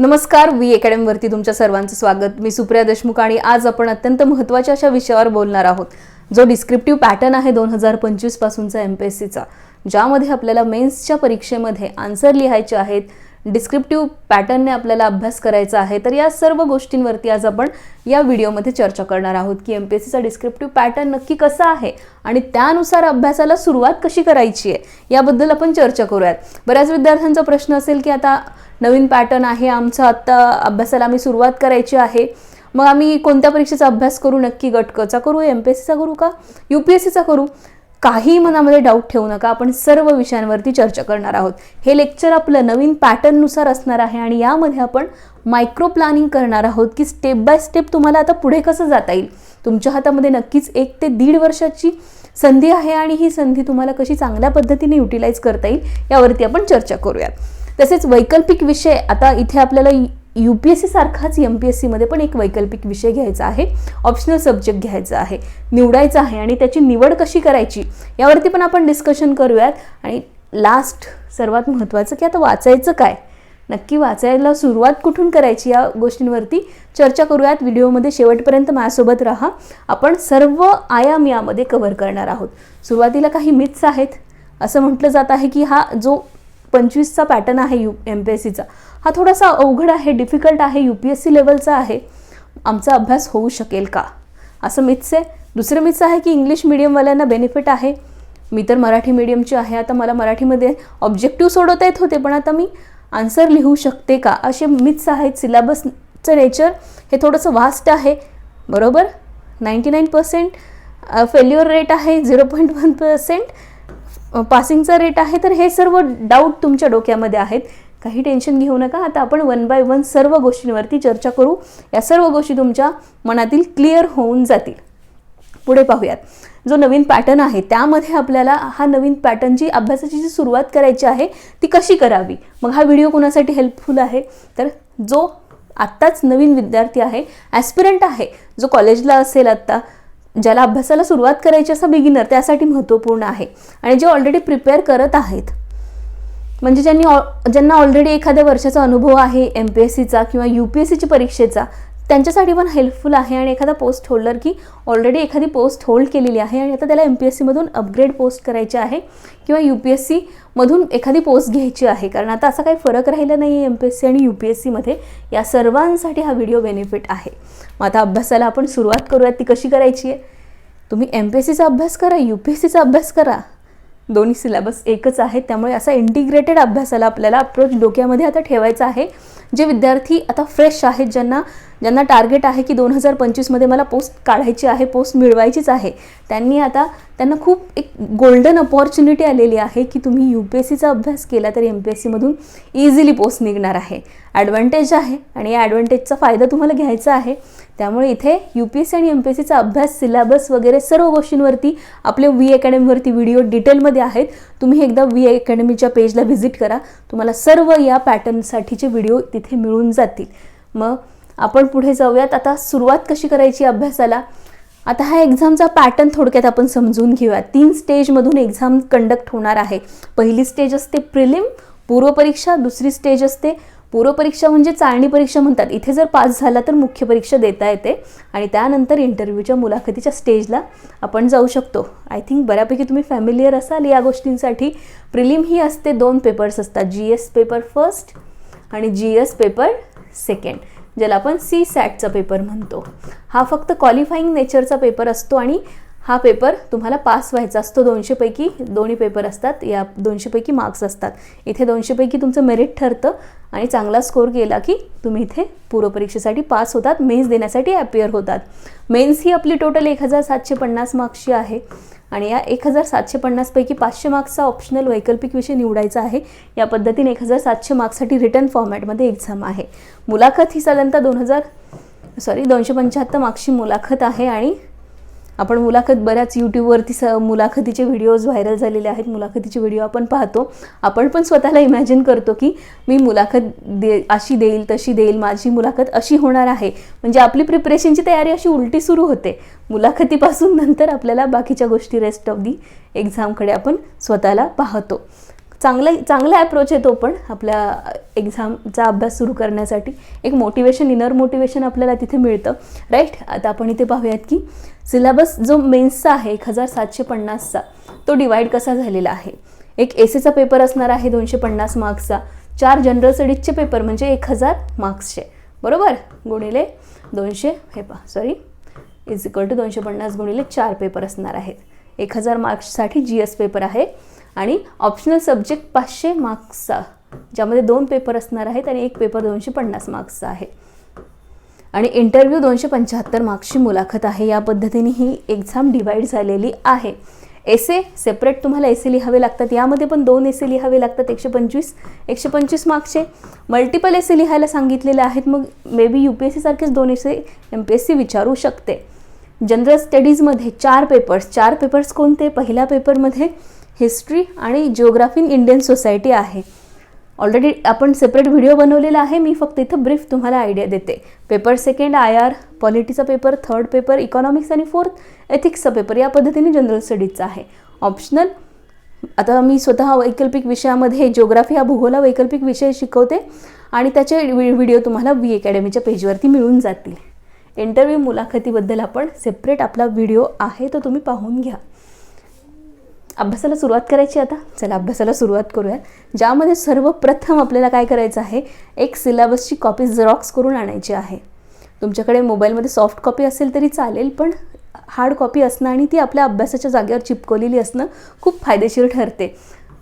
नमस्कार वी अकॅडमीवरती तुमच्या सर्वांचं स्वागत. मी सुप्रिया देशमुख आणि आज आपण अत्यंत महत्त्वाच्या अशा विषयावर बोलणार आहोत जो डिस्क्रिप्टिव्ह पॅटर्न आहे दोन हजार पंचवीस पासूनचा एम पी एस सीचा ज्यामध्ये आपल्याला मेन्सच्या परीक्षेमध्ये आन्सर लिहायचे आहेत डिस्क्रिप्टिव्ह पॅटर्नने आपल्याला अभ्यास करायचा आहे तर या सर्व गोष्टींवरती आज आपण या व्हिडिओमध्ये चर्चा करणार आहोत की एम पी एस सीचा डिस्क्रिप्टिव्ह पॅटर्न नक्की कसा आहे आणि त्यानुसार अभ्यासाला सुरुवात कशी करायची आहे याबद्दल आपण चर्चा करूयात. बऱ्याच विद्यार्थ्यांचा प्रश्न असेल की आता नवीन पॅटर्न आहे आमचा आत्ता अभ्यासाला आम्ही सुरुवात करायची आहे मग आम्ही कोणत्या परीक्षेचा अभ्यास करू नक्की गटकचा करू एम पी एस सीचा करू का? यू पी एस सीचा करू. काही मनामध्ये डाऊट ठेवू नका. आपण सर्व विषयांवरती चर्चा करणार आहोत. हे लेक्चर आपलं नवीन पॅटर्ननुसार असणार आहे आणि यामध्ये आपण मायक्रो प्लॅनिंग करणार आहोत की स्टेप बाय स्टेप तुम्हाला आता पुढे कसं जाता येईल. तुमच्या हातामध्ये नक्कीच एक ते दीड वर्षाची संधी आहे आणि ही संधी तुम्हाला कशी चांगल्या पद्धतीने युटिलाइज करता येईल यावरती आपण चर्चा करूयात. तसेच वैकल्पिक विषय आता इथे आपल्याला यू पी एस सीसारखाच एम पी एस सीमध्ये पण एक वैकल्पिक विषय घ्यायचा आहे. ऑप्शनल सब्जेक्ट घ्यायचा आहे. निवडायचा आहे आणि त्याची निवड कशी करायची यावरती पण आपण डिस्कशन करूयात. आणि लास्ट सर्वात महत्त्वाचं की आता वाचायचं काय? नक्की वाचायला सुरुवात कुठून करायची या गोष्टींवरती चर्चा करूयात. व्हिडिओमध्ये शेवटपर्यंत माझ्यासोबत राहा. आपण सर्व आयाम यामध्ये कव्हर करणार आहोत. सुरुवातीला काही मिथ्स आहेत. असं म्हटलं जात आहे की हा जो पंचवीसचा पॅटर्न आहे यू एम पी एस सीचा हा थोडासा अवघड आहे डिफिकल्ट आहे यू पी एस सी लेवलचा आहे. आमचा अभ्यास होऊ शकेल का? असं मिथ्स आहे दुसरं मिथ्स आहे की इंग्लिश मिडियमवाल्यांना बेनिफिट आहे. मी तर मराठी मीडियमची आहे. आता मला मराठीमध्ये ऑब्जेक्टिव्ह सोडवता येत होते पण आता मी आन्सर लिहू शकते का? असे मिथ्स आहेत. सिलेबसचं नेचर हे थोडंसं वास्ट आहे. बरोबर? Ninety nine percent failure rate आहे झिरो पॉईंट वन पर्सेंट पासिंगचा रेट आहे. तर हे सर्व डाऊट तुमच्या डोक्यामध्ये आहेत. काही टेन्शन घेऊ नका. आता आपण वन बाय वन सर्व गोष्टींवरती चर्चा करू. या सर्व गोष्टी तुमच्या मनातील क्लिअर होऊन जातील. पुढे पाहूयात. जो नवीन पॅटर्न आहे त्यामध्ये आपल्याला हा नवीन पॅटर्नची अभ्यासाची जी सुरुवात करायची आहे ती कशी करावी? मग हा व्हिडिओ कोणासाठी हेल्पफुल आहे? तर जो आत्ताच नवीन विद्यार्थी आहे ॲस्पिरंट आहे जो कॉलेजला असेल आत्ता ज्याला अभ्यासाला सुरुवात करायची असा बिगिनर त्यासाठी महत्त्वपूर्ण आहे. आणि जे ऑलरेडी प्रिपेअर करत आहेत म्हणजे ज्यांनी ऑ- ज्यांना ऑलरेडी एखाद्या वर्षाचा अनुभव आहे एम पी एस सीचा किंवा यू पी एस सीची परीक्षेचा त्यांच्यासाठी पण हेल्पफुल आहे आणि एखादा पोस्ट होल्डर की ऑलरेडी एखादी पोस्ट होल्ड केलेली आहे आणि आता त्याला एम पी एस सीमधून अपग्रेड पोस्ट करायची आहे किंवा यू पी एस सीमधून एखादी पोस्ट घ्यायची आहे. कारण आता असा काही फरक राहिला नाही आहे एम पी एस सी आणि यू पी एस सीमध्ये या सर्वांसाठी हा व्हिडिओ बेनिफिट आहे. मग आता अभ्यासाला आपण सुरुवात करूयात. ती कशी करायची आहे? तुम्ही एम पी एस सीचा अभ्यास करा यू पी एस सीचा अभ्यास करा. दोन्ही सिलेबस एकच आहे त्यामुळे असा इंटिग्रेटेड अभ्यासाला आपल्याला अप्रोच डोक्यामध्ये आता ठेवायचा आहे. जे विद्यार्थी आता फ्रेश आहेत ज्यांना ज्यांना टार्गेट आहे की दोन हजार पंचवीसमध्ये मला पोस्ट काढायची आहे पोस्ट मिळवायचीच आहे त्यांनी आता त्यांना खूप एक गोल्डन अपॉर्च्युनिटी आलेली आहे की तुम्ही यू पी एस सीचा अभ्यास केला तर एम पी एस सीमधून इझिली पोस्ट निघणार आहे. ॲडव्हान्टेज आहे आणि या ॲडव्हान्टेजचा फायदा तुम्हाला घ्यायचा आहे. त्यामुळे इथे यू पी एस सी आणि एम पी एस सीचा अभ्यास सिलेबस वगैरे सर्व गोष्टींवरती आपल्या वी अकॅडमीवरती व्हिडिओ डिटेलमध्ये आहेत. तुम्ही एकदा वी अकॅडमीच्या पेजला व्हिजिट करा. तुम्हाला सर्व या पॅटर्नसाठीचे व्हिडिओ तिथे मिळून जातील. मग आपण पुढे जाऊयात. आता सुरुवात कशी करायची अभ्यासाला? आता हा एक्झामचा पॅटर्न थोडक्यात आपण समजून घेऊया तीन स्टेजमधून एक्झाम कंडक्ट होणार आहे. पहिली स्टेज असते प्रिलिम पूर्वपरीक्षा दुसरी स्टेज असते पूर्वपरीक्षा म्हणजे चाळणी परीक्षा म्हणतात. इथे जर पास झाला तर मुख्य परीक्षा देता येते. आणि त्यानंतर इंटरव्ह्यूच्या मुलाखतीच्या स्टेजला आपण जाऊ शकतो. आय थिंक बऱ्यापैकी तुम्ही फॅमिलियर असाल या गोष्टींसाठी. प्रिलिम ही असते दोन पेपर्स असतात. जी एस पेपर फर्स्ट आणि जी एस पेपर सेकंड ज्याला आपण सी सॅटचा पेपर म्हणतो. हा फक्त क्वालिफाईंग नेचरचा पेपर असतो आणि हा पेपर तुम्हाला पास व्हायचा असतो. दोनशेपैकी दोन्ही पेपर असतात. या दोनशेपैकी मार्क्स असतात. इथे दोनशेपैकी तुमचं मेरिट ठरतं आणि चांगला स्कोर केला की तुम्ही इथे पूर्वपरीक्षेसाठी पास होतात. मेन्स देण्यासाठी ॲपियर होतात. मेन्स ही आपली टोटल एक हजार सातशे पन्नास मार्क्सची आहे. आणि या एक हजार सातशे पन्नासपैकी पाचशे मार्क्सचा ऑप्शनल वैकल्पिक विषय निवडायचा आहे. या पद्धतीने एक हजार सातशे मार्क्ससाठी रिटर्न फॉर्मॅटमध्ये एक्झाम आहे. मुलाखत ही साधारणतः दोन हजार सॉरी दोनशे पंच्याहत्तर मार्क्सची मुलाखत आहे आणि आपण मुलाखत बऱ्याच यूट्यूबवरती स मुलाखतीचे व्हिडिओज व्हायरल झालेले आहेत. मुलाखतीचे व्हिडिओ आपण पाहतो. आपण पण स्वतःला इमॅजिन करतो की मी मुलाखत दे अशी देईल तशी देईल माझी मुलाखत अशी होणार आहे. म्हणजे आपली प्रिपरेशनची तयारी अशी उलटी सुरू होते. मुलाखतीपासून नंतर आपल्याला बाकीच्या गोष्टी रेस्ट ऑफ दी एक्झामकडे आपण स्वतःला पाहतो. चांगला चांगला ॲप्रोच आहे तो पण आपल्या एक्झामचा अभ्यास सुरू करण्यासाठी. एक मोटिवेशन इनर मोटिवेशन आपल्याला तिथे मिळतं. राईट आता आपण इथे पाहूयात की सिलेबस जो मेन्सचा आहे एक हजार सातशे पन्नासचा तो डिवाईड कसा झालेला आहे? एक एसीचा पेपर असणार आहे दोनशे पन्नास मार्क्सचा चार जनरल स्टडीजचे पेपर म्हणजे एक हजार मार्क्सचे बरोबर? गुणिले दोनशे हे पा सॉरी इज इक्वल टू दोनशे पन्नास गुणिले चार पेपर असणार आहेत. एक हजार मार्क्ससाठी जी एस पेपर आहे. आणि ऑप्शनल सब्जेक्ट पाचशे मार्क्सचा ज्यामध्ये दोन पेपर असणार आहेत आणि एक पेपर दोनशे पन्नास मार्क्सचा आहे. आणि इंटरव्ह्यू दोनशे पंच्याहत्तर मार्क्सची मुलाखत आहे. या पद्धतीने ही एक्झाम डिवाईड झालेली आहे. एसे सेपरेट तुम्हाला एसे लिहावे लागतात. यामध्ये पण दोन एसे लिहावे लागतात. एकशे पंचवीस एकशे पंचवीस मार्क्सचे मल्टिपल एसे लिहायला सांगितलेले आहेत. मग may be U P S सीसारखेच दोन essay M P S C विचारू शकते. जनरल स्टडीजमध्ये चार पेपर्स चार पेपर्स कोणते? पहिल्या पेपरमध्ये हिस्ट्री आणि जिओग्राफी इन इंडियन सोसायटी आहे. ऑलरेडी आपण सेपरेट व्हिडिओ बनवलेला आहे मी फक्त इथं ब्रीफ तुम्हाला आयडिया देते. पेपर सेकंड आय आर पॉलिटीचा पेपर थर्ड पेपर इकॉनॉमिक्स आणि फोर्थ एथिक्सचा पेपर या पद्धतीने जनरल स्टडीजचा आहे. ऑप्शनल आता मी स्वतः वैकल्पिक विषयामध्ये जिओग्राफी हा भूगोल वैकल्पिक विषय शिकवते आणि त्याचे व्हिडिओ तुम्हाला वी अकॅडमीच्या पेजवरती मिळून जातील. इंटरव्ह्यू मुलाखतीबद्दल आपण सेपरेट आपला व्हिडिओ आहे तो तुम्ही पाहून घ्या. अभ्यासाला सुरुवात करायची आता? चला अभ्यासाला सुरुवात करूया. ज्यामध्ये सर्वप्रथम आपल्याला काय करायचं आहे? एक सिलेबसची कॉपी झेरॉक्स करून आणायची आहे. तुमच्याकडे मोबाईलमध्ये सॉफ्ट कॉपी असेल तरी चालेल पण हार्ड कॉपी असणं आणि ती आपल्या अभ्यासाच्या जागेवर चिपकवलेली असणं खूप फायदेशीर ठरते.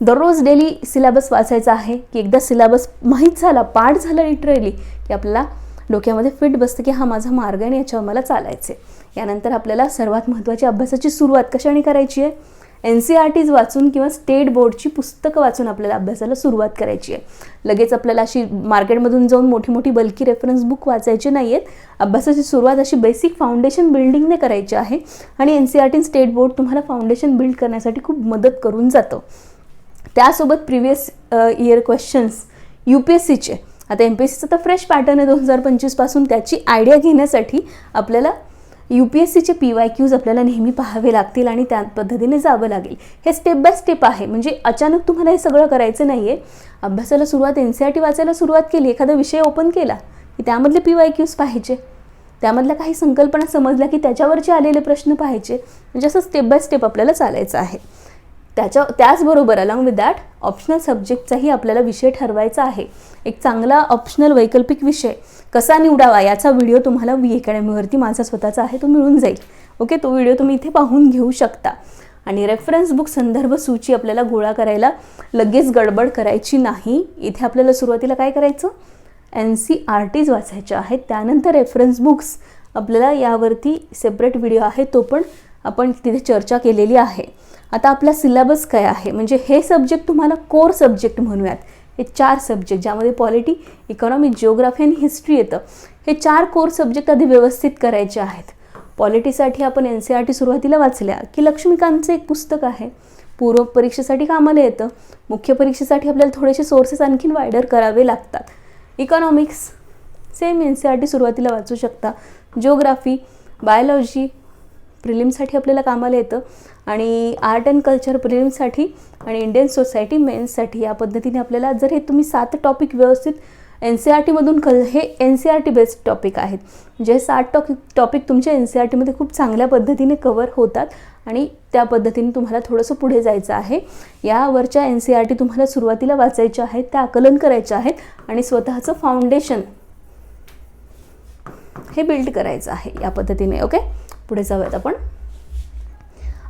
दररोज डेली सिलेबस वाचायचा आहे की एकदा सिलेबस माहीत झाला पाठ झाला लिटरली की आपल्याला डोक्यामध्ये फिट बसतं की हा माझा मार्ग आणि याच्यावर मला चालायचे यानंतर आपल्याला सर्वात महत्त्वाची अभ्यासाची सुरुवात कशाने करायची आहे? एन सी आर टीज वाचून किंवा स्टेट बोर्डची पुस्तकं वाचून आपल्याला अभ्यासाला सुरुवात करायची आहे. लगेच आपल्याला अशी मार्केटमधून जाऊन मोठी मोठी बल्की रेफरन्स बुक वाचायची नाही आहेत अभ्यासाची सुरुवात अशी बेसिक फाउंडेशन बिल्डिंगने करायची आहे आणि N C R T state board तुम्हाला फाउंडेशन बिल्ड करण्यासाठी खूप मदत करून जातं. त्यासोबत previous year questions U P S सीचे आता एम पी एस सीचं तर फ्रेश पॅटर्न आहे दोन हजार पंचवीसपासून त्याची आयडिया घेण्यासाठी आपल्याला यू पी एस सीचे पी वाय क्यूज आपल्याला नेहमी पाहावे लागतील आणि त्या पद्धतीने जावं लागेल. हे स्टेप बाय स्टेप आहे. म्हणजे अचानक तुम्हाला हे सगळं करायचं नाही आहे अभ्यासाला सुरुवात एन सी आर टी वाचायला सुरुवात केली एखादा विषय ओपन केला की त्यामधले पी वाय क्यूज पाहिजे त्यामधल्या काही संकल्पना समजल्या की त्याच्यावरचे आलेले प्रश्न पाहायचे. म्हणजे असं स्टेप बाय स्टेप आपल्याला चालायचं आहे. त्याच्या त्याचबरोबर अलॉंग विथ दॅट ऑप्शनल सब्जेक्टचाही आपल्याला विषय ठरवायचा आहे. एक चांगला ऑप्शनल वैकल्पिक विषय कसा निवडावा याचा व्हिडिओ तुम्हाला वी अकॅडमीवरती माझा स्वतःचा आहे तो मिळून जाईल. ओके तो व्हिडिओ तुम्ही इथे पाहून घेऊ शकता. आणि रेफरन्स बुक संदर्भ सूची आपल्याला गोळा करायला लगेच गडबड करायची नाही. इथे आपल्याला सुरुवातीला काय करायचं? एन सी आर टीज वाचायच्या आहेत. त्यानंतर रेफरन्स बुक्स आपल्याला यावरती सेपरेट व्हिडिओ आहे तो पण आपण तिथे चर्चा केलेली आहे. आता आपला सिलेबस काय आहे? म्हणजे हे सब्जेक्ट तुम्हाला कोर सब्जेक्ट म्हणूयात. हे चार सब्जेक्ट ज्यामध्ये पॉलिटी इकॉनॉमी जिओग्राफी आणि हिस्ट्री येतं. हे चार कोर सब्जेक्ट आधी व्यवस्थित करायचे आहेत. पॉलिटीसाठी आपण एन सी आर टी सुरुवातीला वाचल्या की लक्ष्मीकांतचं एक पुस्तक आहे. पूर्व परीक्षेसाठी कामाला येतं. मुख्य परीक्षेसाठी आपल्याला थोडेसे सोर्सेस आणखीन वायडर करावे लागतात. Economics same N C R T सुरुवातीला वाचू शकता. जिओग्राफी बायोलॉजी प्रिलिमसाठी आपल्याला कामाला येतं. आणि आर्ट अँड कल्चर प्रिलिमसाठी आणि इंडियन सोसायटी मेन्ससाठी या पद्धतीने आपल्याला जर हे तुम्ही सात टॉपिक व्यवस्थित एन सी आर टीमधून कल हे N C R T based topic आहेत. म्हणजे सात टॉपिक टॉपिक तुमच्या एन सी आर टीमध्ये खूप चांगल्या पद्धतीने कवर होतात आणि त्या पद्धतीने तुम्हाला थोडंसं पुढे जायचं आहे. यावरच्या एन सी आर टी तुम्हाला सुरुवातीला वाचायच्या आहेत त्या आकलन करायच्या आहेत आणि स्वतःचं फाउंडेशन हे बिल्ड करायचं आहे या पद्धतीने ओके पुढे जाऊयात आपण.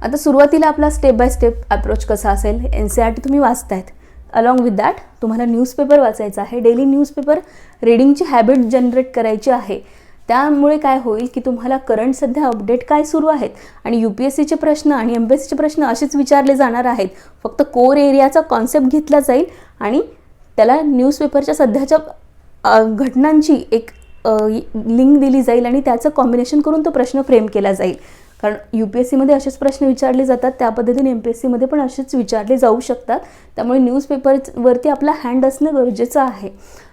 आता सुरुवातीला आपला स्टेप बाय स्टेप अप्रोच कसा असेल एन सी आर टी तुम्ही वाचतायत. अलॉंग विथ दॅट तुम्हाला न्यूजपेपर वाचायचा आहे. डेली न्यूजपेपर रीडिंगची हॅबिट जनरेट करायची आहे. त्यामुळे काय होईल की तुम्हाला करंट सध्या अपडेट काय सुरू आहेत? आणि यू पी एस सीचे प्रश्न आणि एम पी एस सीचे प्रश्न असेच विचारले जाणार आहेत. फक्त कोर एरियाचा कॉन्सेप्ट घेतला जाईल आणि त्याला न्यूजपेपरच्या सध्याच्या घटनांची एक लिंक दिली जाईल आणि त्याचं कॉम्बिनेशन करून तो प्रश्न फ्रेम केला जाईल. कारण यू पी एस सीमध्ये असेच प्रश्न विचारले जातात त्या पद्धतीने एम पी एस सीमध्ये पण असेच विचारले जाऊ शकतात. त्यामुळे न्यूजपेपरवरती आपला हँड असणं गरजेचं आहे.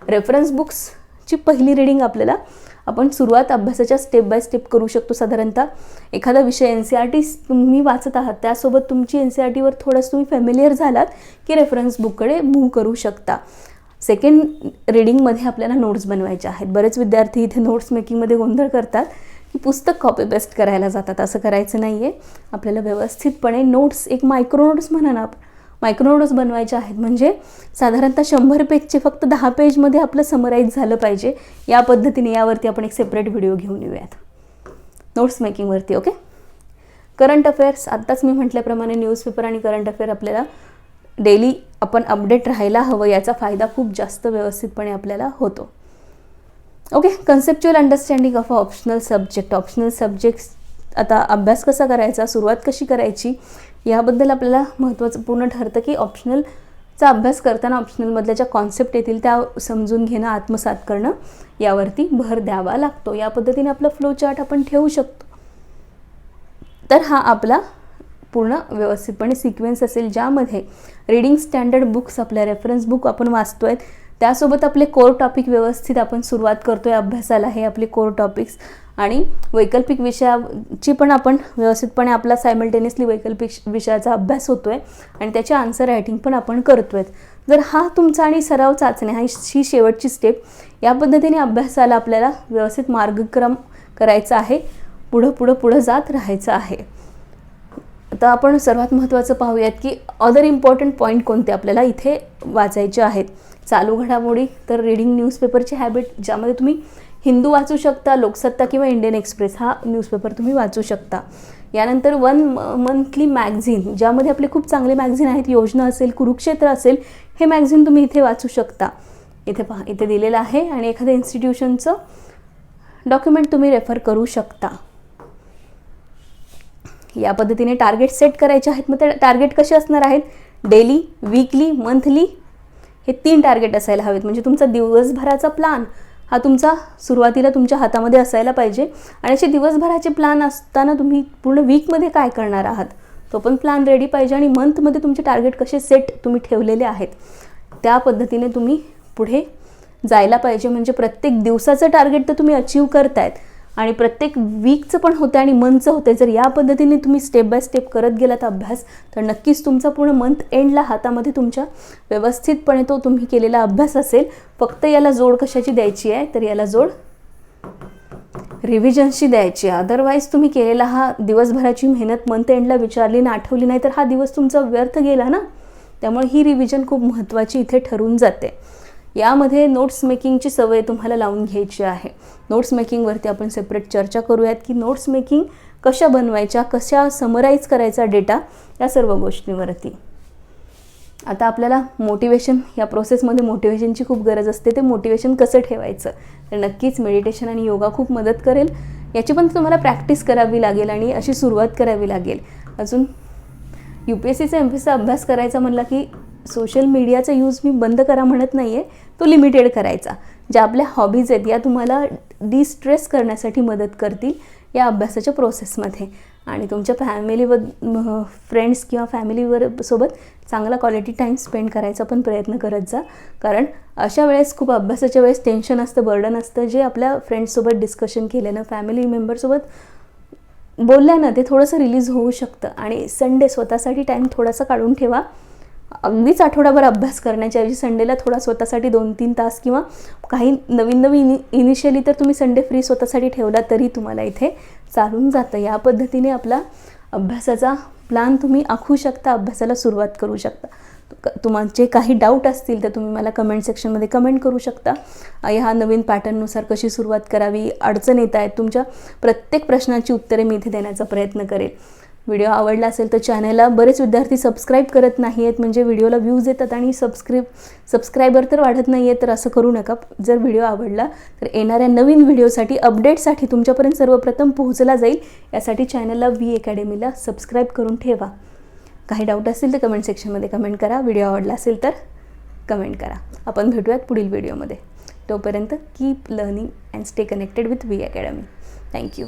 रेफरन्स बुक्सची पहिली रिडिंग आपल्याला आपण सुरुवात अभ्यासाच्या स्टेप बाय स्टेप करू शकतो साधारणतः. एखादा विषय एन सी आर टी तुम्ही वाचत आहात त्यासोबत तुमची एन सी आर टीवर थोडंसं तुम्ही फॅमिलियर झालात की रेफरन्स बुककडे मूव्ह करू शकता. सेकंड रिडिंगमध्ये आपल्याला नोट्स बनवायच्या आहेत. बरेच विद्यार्थी इथे नोट्स मेकिंगमध्ये गोंधळ करतात. की पुस्तक कॉपी पेस्ट करायला जातात. असं करायचं नाही आहे आपल्याला व्यवस्थितपणे नोट्स एक मायक्रो नोट्स म्हणा ना मायक्रो नोट्स बनवायचे आहेत. म्हणजे साधारणतः शंभर पेजचे फक्त दहा पेजमध्ये आपलं समराईज झालं पाहिजे. या पद्धतीने यावरती आपण एक सेपरेट व्हिडिओ घेऊन येऊयात. नोट्स मेकिंगवरती ओके करंट अफेअर्स आत्ताच मी म्हटल्याप्रमाणे न्यूजपेपर आणि करंट अफेअर आपल्याला डेली आपण अपडेट राहायला हवं याचा फायदा खूप जास्त व्यवस्थितपणे आपल्याला होतो. Okay conceptual understanding of a optional subject optional subjects आता अभ्यास कसा करायचा सुरुवात कशी करायची याबद्दल आपल्याला महत्त्वाचं पूर्ण ठरतं की ऑप्शनलचा अभ्यास करताना ऑप्शनलमधल्या ज्या कॉन्सेप्ट येतील त्या समजून घेणं आत्मसात करणं यावरती भर द्यावा लागतो. या पद्धतीने आपला फ्लो चार्ट आपण ठेवू शकतो. तर हा आपला पूर्ण व्यवस्थितपणे सिक्वेन्स असेल ज्यामध्ये रीडिंग स्टँडर्ड बुक्स आपल्या रेफरन्स बुक आपण वाचतो आहेत त्यासोबत आपले कोर टॉपिक व्यवस्थित आपण सुरुवात करतो आहे अभ्यासाला हे आपले कोर टॉपिक्स आणि वैकल्पिक विषयाची पण आपण व्यवस्थितपणे आपला सायमल्टेनियसली वैकल्पिक विषयाचा अभ्यास होतो आहे आणि त्याची आन्सर रायटिंग पण आपण करतो आहेत जर हा तुमचा आणि सराव चाचणी हा ही शेवटची स्टेप या पद्धतीने अभ्यासाला आपल्याला व्यवस्थित मार्गक्रम करायचा आहे पुढं पुढं पुढं जात राहायचं आहे. आता आपण सर्वात महत्त्वाचं पाहूयात की अदर इम्पॉर्टंट पॉईंट कोणते आपल्याला इथे वाचायचे आहेत. चालू घडामोडी तर रीडिंग न्यूजपेपरची हॅबिट ज्यामध्ये तुम्ही हिंदू वाचू शकता लोकसत्ता किंवा इंडियन एक्सप्रेस हा न्यूजपेपर तुम्ही वाचू शकता. यानंतर वन मंथली मॅगझिन ज्यामध्ये आपले खूप चांगले मॅगझिन आहेत योजना असेल कुरुक्षेत्र असेल हे मॅगझिन तुम्ही इथे वाचू शकता. इथे पहा इथे दिलेलं आहे आणि एखाद्या इन्स्टिट्यूशनचं डॉक्युमेंट तुम्ही रेफर करू शकता. या पद्धतीने टार्गेट सेट करायचे आहेत. मग ते टार्गेट कसे असणार आहेत? डेली वीकली मंथली हे तीन टार्गेट असायला हवेत. म्हणजे तुमचा दिवसभराचा प्लान हा तुमचा सुरुवातीला तुमच्या हातामध्ये असायला पाहिजे. आणि असे दिवसभराचे प्लान असताना तुम्ही पूर्ण वीकमध्ये काय करणार आहात? तो पण प्लान रेडी पाहिजे आणि मंथमध्ये तुमचे टार्गेट कसे सेट तुम्ही ठेवलेले आहेत? त्या पद्धतीने तुम्ही पुढे जायला पाहिजे. म्हणजे प्रत्येक दिवसाचं टार्गेट तर तुम्ही अचीव करतायत. आणि प्रत्येक वीकचं पण होतं आणि मंथचं होतं जर या पद्धतीने तुम्ही स्टेप बाय स्टेप करत गेलात अभ्यास तर नक्कीच तुमचा पूर्ण मंथ एंडला हातामध्ये तुमच्या व्यवस्थितपणे तो तुम्ही केलेला अभ्यास असेल. फक्त याला जोड कशाची द्यायची आहे? तर याला जोड रिव्हिजन्सची द्यायची आहे. अदरवाईज तुम्ही केलेला हा दिवसभराची मेहनत मंथ एंडला विचारली ना आठवली नाही तर हा दिवस तुमचा व्यर्थ गेला ना? त्यामुळे ही रिव्हिजन खूप महत्त्वाची इथे ठरून जाते. यामध्ये नोट्स मेकिंगची सवय तुम्हाला लावून घ्यायची आहे. नोट्स मेकिंगवरती आपण सेपरेट चर्चा करूयात की नोट्स मेकिंग कशा बनवायच्या कशा समराईज करायचा डेटा या सर्व गोष्टींवरती. आता आपल्याला मोटिवेशन या प्रोसेसमध्ये मोटिवेशनची खूप गरज असते. ते मोटिवेशन कसं ठेवायचं? तर नक्कीच मेडिटेशन आणि योगा खूप मदत करेल. याची पण तुम्हाला प्रॅक्टिस करावी लागेल आणि अशी सुरुवात करावी लागेल. अजून यू पी एस सीचा एम पी एसचा अभ्यास करायचा म्हणला की सोशल मीडियाचा यूज मी बंद करा म्हणत नाही आहे तो लिमिटेड करायचा. ज्या आपल्या हॉबीज आहेत या तुम्हाला डिस्ट्रेस करण्यासाठी मदत करतील या अभ्यासाच्या प्रोसेसमध्ये आणि तुमच्या फॅमिलीवर फ्रेंड्स किंवा फॅमिलीवर सोबत चांगला क्वालिटी टाईम स्पेंड करायचा पण प्रयत्न करत जा. कारण अशा वेळेस खूप अभ्यासाच्या वेळेस टेन्शन असतं बर्डन असतं. जे आपल्या फ्रेंड्ससोबत डिस्कशन केल्यानं फॅमिली मेंबरसोबत बोलल्यानं ते थोडंसं रिलीज होऊ शकतं. आणि संडे स्वतःसाठी टाईम थोडासा काढून ठेवा. अगदीच आठवडाभर अभ्यास करण्याच्याऐवजी संडेला थोडा स्वतःसाठी दोन तीन तास किंवा काही नवीन नवीन इनिशियली तर तुम्ही संडे फ्री स्वतःसाठी ठेवला तरी तुम्हाला इथे चालून जातं. या पद्धतीने आपला अभ्यासाचा प्लॅन तुम्ही आखू शकता अभ्यासाला सुरुवात करू शकता. तुमचे काही डाऊट असतील तर तुम्ही मला कमेंट सेक्शनमध्ये कमेंट करू शकता. ह्या नवीन पॅटर्ननुसार कशी सुरुवात करावी अडचण येत आहेत तुमच्या प्रत्येक प्रश्नाची उत्तरे मी इथे देण्याचा प्रयत्न करेल. व्हिडिओ आवडला असेल तर चॅनलला बरेच विद्यार्थी सबस्क्राईब करत नाही आहेत म्हणजे व्हिडिओला व्ह्यूज येतात आणि सबस्क्रिब सबस्क्रायबर तर वाढत नाही आहेत तर असं करू नका. जर व्हिडिओ आवडला तर येणाऱ्या नवीन व्हिडिओसाठी अपडेटसाठी तुमच्यापर्यंत सर्वप्रथम पोहोचला जाईल. यासाठी चॅनलला व्ही अकॅडमीला सबस्क्राईब करून ठेवा. काही डाऊट असतील तर कमेंट सेक्शनमध्ये कमेंट करा. व्हिडिओ आवडला असेल तर कमेंट करा. आपण भेटूयात पुढील व्हिडिओमध्ये तोपर्यंत keep learning and stay connected with V academy thank you